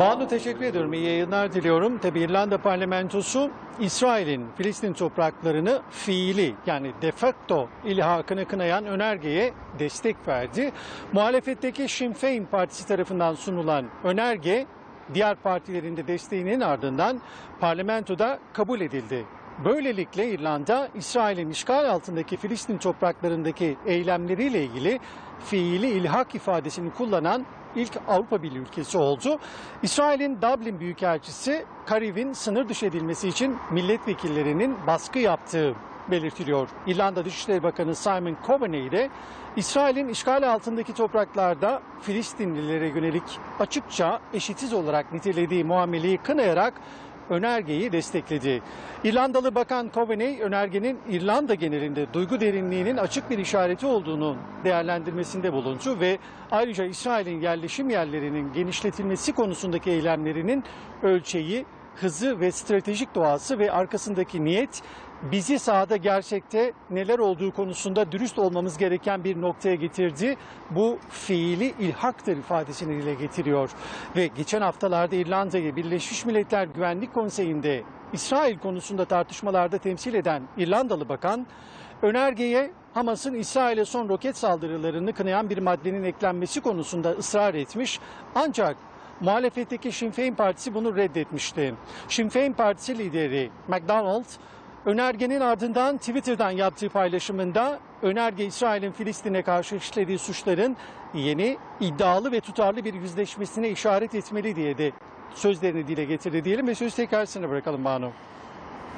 Banu teşekkür ediyorum. İyi yayınlar diliyorum. Tabi İrlanda parlamentosu İsrail'in Filistin topraklarını fiili yani de facto ilhakını kınayan önergeye destek verdi. Muhalefetteki Sinn Féin partisi tarafından sunulan önerge diğer partilerin de desteğinin ardından parlamentoda kabul edildi. Böylelikle İrlanda, İsrail'in işgal altındaki Filistin topraklarındaki eylemleriyle ilgili fiili ilhak ifadesini kullanan ilk Avrupa Birliği ülkesi oldu. İsrail'in Dublin Büyükelçisi Kariv'in sınır dışı edilmesi için milletvekillerinin baskı yaptığı belirtiliyor. İrlanda Dışişleri Bakanı Simon Coveney de İsrail'in işgal altındaki topraklarda Filistinlilere yönelik açıkça eşitsiz olarak nitelediği muameleyi kınayarak önergeyi destekledi. İrlandalı Bakan Coveney önergenin İrlanda genelinde duygu derinliğinin açık bir işareti olduğunu değerlendirmesinde bulundu ve ayrıca İsrail'in yerleşim yerlerinin genişletilmesi konusundaki eylemlerinin ölçeği, hızı ve stratejik doğası ve arkasındaki niyet bizi sahada gerçekte neler olduğu konusunda dürüst olmamız gereken bir noktaya getirdi. Bu fiili ilhaktır ifadesini dile getiriyor. Ve geçen haftalarda İrlanda'yı Birleşmiş Milletler Güvenlik Konseyi'nde İsrail konusunda tartışmalarda temsil eden İrlandalı bakan önergeye Hamas'ın İsrail'e son roket saldırılarını kınayan bir maddenin eklenmesi konusunda ısrar etmiş. Ancak muhalefetteki Sinn Féin Partisi bunu reddetmişti. Sinn Féin Partisi lideri McDonald önergenin ardından Twitter'dan yaptığı paylaşımında önerge İsrail'in Filistin'e karşı işlediği suçların yeni iddialı ve tutarlı bir yüzleşmesine işaret etmeli diye de sözlerini dile getirdi diyelim ve sözü tekrar sana bırakalım Banu.